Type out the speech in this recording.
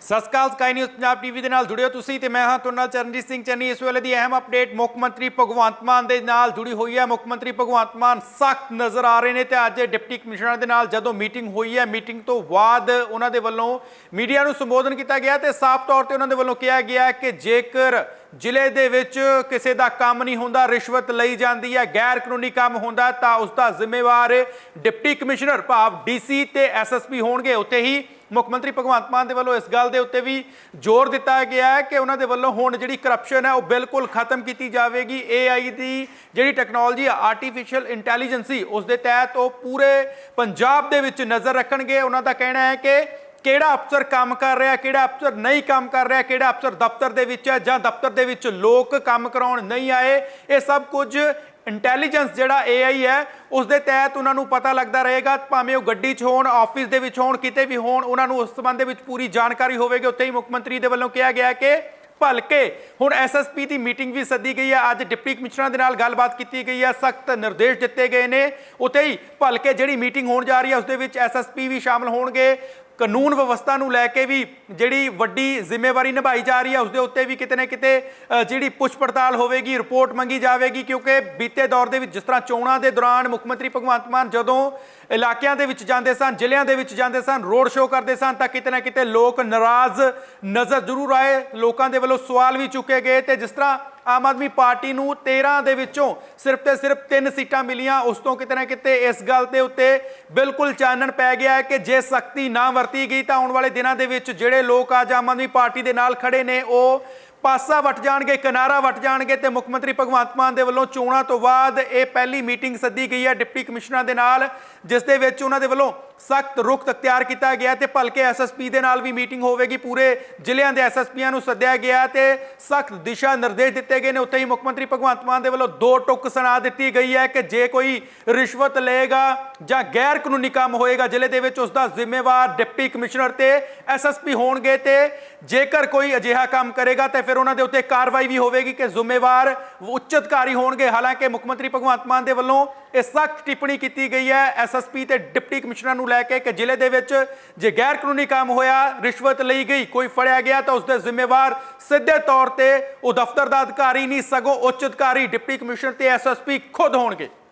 ਸਤਿ ਸ਼੍ਰੀ ਅਕਾਲ ਸਕਾਈ ਨਿਊਜ਼ ਪੰਜਾਬ ਟੀਵੀ ਦੇ ਨਾਲ ਜੁੜਿਓ ਤੁਸੀਂ ਤੇ ਮੈਂ ਹਾਂ ਤੁਹਾਡੇ ਨਾਲ ਚਰਨਜੀਤ ਸਿੰਘ ਚੰਨੀ। ਇਸ ਵੇਲੇ ਦੀ ਅਹਿਮ ਅਪਡੇਟ ਮੁੱਖ ਮੰਤਰੀ ਭਗਵੰਤ ਮਾਨ ਦੇ ਨਾਲ ਜੁੜੀ ਹੋਈ ਹੈ। ਮੁੱਖ ਮੰਤਰੀ ਭਗਵੰਤ ਮਾਨ ਸਖਤ ਨਜ਼ਰ ਆ ਰਹੇ ਨੇ ਤੇ ਅੱਜ ਡਿਪਟੀ ਕਮਿਸ਼ਨਰ ਦੇ ਨਾਲ ਜਦੋਂ ਮੀਟਿੰਗ ਹੋਈ ਹੈ, ਮੀਟਿੰਗ ਤੋਂ ਬਾਅਦ ਉਹਨਾਂ ਦੇ ਵੱਲੋਂ ਮੀਡੀਆ ਨੂੰ ਸੰਬੋਧਨ ਕੀਤਾ ਗਿਆ ਤੇ ਸਾਫ਼ ਤੌਰ ਤੇ ਉਹਨਾਂ ਦੇ ਵੱਲੋਂ ਕਿਹਾ ਗਿਆ ਕਿ ਜੇਕਰ ਜ਼ਿਲ੍ਹੇ ਦੇ ਵਿੱਚ ਕਿਸੇ ਦਾ ਕੰਮ ਨਹੀਂ ਹੁੰਦਾ, ਰਿਸ਼ਵਤ ਲਈ ਜਾਂਦੀ ਹੈ ਗੈਰ ਕਾਨੂੰਨੀ ਕੰਮ ਹੁੰਦਾ ਤਾਂ ਉਸ ਦਾ ਜ਼ਿੰਮੇਵਾਰ ਡਿਪਟੀ ਕਮਿਸ਼ਨਰ ਭਾਵ ਡੀਸੀ ਤੇ ਐਸਐਸਪੀ ਹੋਣਗੇ। ਉੱਥੇ ਹੀ ਮੁੱਖ ਮੰਤਰੀ ਭਗਵੰਤ ਮਾਨ ਦੇ ਵੱਲੋਂ ਇਸ ਗੱਲ ਦੇ ਉੱਤੇ ਵੀ ਜ਼ੋਰ ਦਿੱਤਾ ਗਿਆ ਹੈ ਕਿ ਉਹਨਾਂ ਦੇ ਵੱਲੋਂ ਹੁਣ ਜਿਹੜੀ ਕਰਪਸ਼ਨ ਹੈ ਉਹ ਬਿਲਕੁਲ ਖਤਮ ਕੀਤੀ ਜਾਵੇਗੀ। AI ਦੀ ਜਿਹੜੀ ਟੈਕਨੋਲੋਜੀ ਆਰਟੀਫੀਸ਼ੀਅਲ ਇੰਟੈਲੀਜੈਂਸੀ ਉਸ ਦੇ ਤਹਿਤ ਉਹ ਪੂਰੇ ਪੰਜਾਬ ਦੇ ਵਿੱਚ ਨਜ਼ਰ ਰੱਖਣਗੇ। ਉਹਨਾਂ ਦਾ ਕਹਿਣਾ ਹੈ ਕਿ ਕਿਹੜਾ ਅਫਸਰ ਕੰਮ ਕਰ ਰਿਹਾ, ਕਿਹੜਾ ਅਫਸਰ ਨਹੀਂ ਕੰਮ ਕਰ ਰਿਹਾ, ਕਿਹੜਾ ਅਫਸਰ ਦਫ਼ਤਰ ਦੇ ਵਿੱਚ ਹੈ ਜਾਂ ਦਫ਼ਤਰ ਦੇ ਵਿੱਚ ਲੋਕ ਕੰਮ ਕਰਾਉਣ ਨਹੀਂ ਆਏ, ਇਹ ਸਭ ਕੁਝ ਇੰਟੈਲੀਜੈਂਸ ਜਿਹੜਾ AI ਹੈ ਉਸ ਦੇ ਤਹਿਤ ਉਹਨਾਂ ਨੂੰ ਪਤਾ ਲੱਗਦਾ ਰਹੇਗਾ, ਭਾਵੇਂ ਉਹ ਗੱਡੀ 'ਚ ਹੋਣ ਆਫਿਸ ਦੇ ਵਿੱਚ ਹੋਣ, ਕਿਤੇ ਵੀ ਹੋਣ, ਉਹਨਾਂ ਨੂੰ ਉਸ ਸੰਬੰਧ ਦੇ ਵਿੱਚ ਪੂਰੀ ਜਾਣਕਾਰੀ ਹੋਵੇਗੀ। ਉੱਥੇ ਹੀ ਮੁੱਖ ਮੰਤਰੀ ਦੇ ਵੱਲੋਂ ਕਿਹਾ ਗਿਆ ਕਿ ਭਲਕੇ ਹੁਣ ਐਸਐਸਪੀ ਦੀ ਮੀਟਿੰਗ ਵੀ ਸੱਦੀ ਗਈ ਹੈ। ਅੱਜ ਡਿਪਟੀ ਕਮਿਸ਼ਨਰ ਦੇ ਨਾਲ ਗੱਲਬਾਤ ਕੀਤੀ ਗਈ ਹੈ। ਸਖਤ ਨਿਰਦੇਸ਼ ਦਿੱਤੇ ਗਏ ਨੇ। ਉੱਥੇ ਹੀ ਭਲਕੇ ਜਿਹੜੀ ਮੀਟਿੰਗ ਹੋਣ ਜਾ ਰਹੀ ਹੈ ਉਸ ਦੇ ਵਿੱਚ ਐਸਐਸਪੀ ਵੀ ਸ਼ਾਮਲ ਹੋਣਗੇ। ਕਾਨੂੰਨ ਵਿਵਸਥਾ ਨੂੰ ਲੈ ਕੇ ਵੀ ਜਿਹੜੀ ਵੱਡੀ ਜ਼ਿੰਮੇਵਾਰੀ ਨਿਭਾਈ ਜਾ ਰਹੀ ਹੈ ਉਸ ਦੇ ਉੱਤੇ ਵੀ ਕਿਤੇ ਨਾ ਕਿਤੇ ਜਿਹੜੀ ਪੁੱਛ ਪੜਤਾਲ ਹੋਵੇਗੀ, ਰਿਪੋਰਟ ਮੰਗੀ ਜਾਵੇਗੀ, ਕਿਉਂਕਿ ਬੀਤੇ ਦੌਰ ਦੇ ਵਿੱਚ ਜਿਸ ਤਰ੍ਹਾਂ ਚੋਣਾਂ ਦੇ ਦੌਰਾਨ ਮੁੱਖ ਮੰਤਰੀ ਭਗਵੰਤ ਮਾਨ ਜਦੋਂ ਇਲਾਕਿਆਂ ਦੇ ਵਿੱਚ ਜਾਂਦੇ ਸਨ, ਜ਼ਿਲ੍ਹਿਆਂ ਦੇ ਵਿੱਚ ਜਾਂਦੇ ਸਨ, ਰੋਡ ਸ਼ੋਅ ਕਰਦੇ ਸਨ, ਤਾਂ ਕਿਤੇ ਨਾ ਕਿਤੇ ਲੋਕ ਨਾਰਾਜ਼ ਨਜ਼ਰ ਜ਼ਰੂਰ ਆਏ, ਲੋਕਾਂ ਦੇ ਵੱਲੋਂ ਸਵਾਲ ਵੀ ਚੁੱਕੇ ਗਏ ਤੇ ਜਿਸ ਤਰ੍ਹਾਂ ਆਮ ਆਦਮੀ ਪਾਰਟੀ ਨੂੰ 13 ਦੇ ਵਿੱਚੋਂ ਸਿਰਫ ਤੇ ਸਿਰਫ 3 ਸੀਟਾਂ ਮਿਲੀਆਂ। ਉਸ ਤੋਂ ਕਿਤੇ ਨਾ ਕਿਤੇ ਇਸ ਗੱਲ ਦੇ ਉੱਤੇ ਬਿਲਕੁਲ ਚਾਨਣ ਪੈ ਗਿਆ ਹੈ ਕਿ ਜੇ ਸਖਤੀ ਨਾ ਵਰਤੀ ਗਈ ਤਾਂ ਆਉਣ ਵਾਲੇ ਦਿਨਾਂ ਦੇ ਵਿੱਚ ਜਿਹੜੇ ਲੋਕ ਅੱਜ ਆਮ ਆਦਮੀ ਪਾਰਟੀ ਦੇ ਨਾਲ ਖੜੇ ਨੇ, ਉਹ ਪਾਸਾ ਵਟ ਜਾਣਗੇ, ਕਿਨਾਰਾ ਵਟ ਜਾਣਗੇ ਤੇ ਮੁੱਖ ਮੰਤਰੀ ਭਗਵੰਤ ਮਾਨ ਦੇ ਵੱਲੋਂ ਚੋਣਾਂ ਤੋਂ ਬਾਅਦ ਇਹ ਪਹਿਲੀ ਮੀਟਿੰਗ ਸੱਦੀ ਗਈ ਹੈ ਡਿਪਟੀ ਕਮਿਸ਼ਨਰਾਂ ਦੇ ਨਾਲ, ਜਿਸ ਦੇ ਵਿੱਚ ਉਹਨਾਂ ਦੇ ਵੱਲੋਂ ਸਖਤ ਰੁਖ ਅਖਤਿਆਰ ਕੀਤਾ ਗਿਆ ਤੇ ਭਲਕੇ ਐਸਐਸਪੀ ਦੇ ਨਾਲ ਵੀ ਮੀਟਿੰਗ ਹੋਵੇਗੀ। ਪੂਰੇ ਜ਼ਿਲ੍ਹਿਆਂ ਦੇ ਐਸਐਸਪੀਆਂ ਨੂੰ ਸੱਦਿਆ ਗਿਆ ਤੇ ਸਖਤ ਦਿਸ਼ਾ ਨਿਰਦੇਸ਼ ਦਿੱਤੇ ਗਏ ਨੇ। ਉੱਥੇ ਹੀ ਮੁੱਖ ਮੰਤਰੀ ਭਗਵੰਤ ਮਾਨ ਦੇ ਵੱਲੋਂ ਦੋ ਟੁੱਕ ਸੁਣਾ ਦਿੱਤੀ ਗਈ ਹੈ ਕਿ ਜੇ ਕੋਈ ਰਿਸ਼ਵਤ ਲਏਗਾ ਜਾਂ ਗੈਰ ਕਾਨੂੰਨੀ ਕੰਮ ਹੋਏਗਾ, ਜ਼ਿਲ੍ਹੇ ਦੇ ਵਿੱਚ ਉਸ ਦਾ ਜ਼ਿੰਮੇਵਾਰ ਡਿਪਟੀ ਕਮਿਸ਼ਨਰ ਤੇ ਐਸਐਸਪੀ ਹੋਣਗੇ ਤੇ ਜੇਕਰ ਕੋਈ ਅਜਿਹਾ ਕੰਮ ਕਰੇਗਾ ਤੇ ਫਿਰ ਉਹਨਾਂ ਦੇ ਉੱਤੇ ਕਾਰਵਾਈ ਵੀ ਹੋਵੇਗੀ ਕਿ ਜ਼ਿੰਮੇਵਾਰ ਉੱਚ ਅਧਿਕਾਰੀ ਹੋਣਗੇ। ਹਾਲਾਂਕਿ ਮੁੱਖ ਮੰਤਰੀ ਭਗਵੰਤ ਮਾਨ ਦੇ ਵੱਲੋਂ ਇਹ ਸਖਤ ਟਿੱਪਣੀ ਕੀਤੀ ਗਈ ਹੈ। ਐਸਐਸਪੀ ਤੇ ਡਿਪਟੀ ਕਮਿਸ਼ਨਰ ਨੂੰ ਲੈ ਕੇ ਕਿ ਜ਼ਿਲ੍ਹੇ ਦੇ ਵਿੱਚ ਜੇ ਗੈਰ ਕਾਨੂੰਨੀ ਕੰਮ ਹੋਇਆ, ਰਿਸ਼ਵਤ ਲਈ ਗਈ, ਕੋਈ ਫੜਿਆ ਗਿਆ ਤਾਂ ਉਸ ਦੇ ਜ਼ਿੰਮੇਵਾਰ ਸਿੱਧੇ ਤੌਰ ਤੇ ਉਹ ਦਫ਼ਤਰ ਦਾ ਅਧਿਕਾਰੀ ਨਹੀਂ, ਸਗੋਂ ਉੱਚ ਅਧਿਕਾਰੀ, ਡਿਪਟੀ ਕਮਿਸ਼ਨਰ ਤੇ ਐਸਐਸਪੀ ਖੁਦ ਹੋਣਗੇ।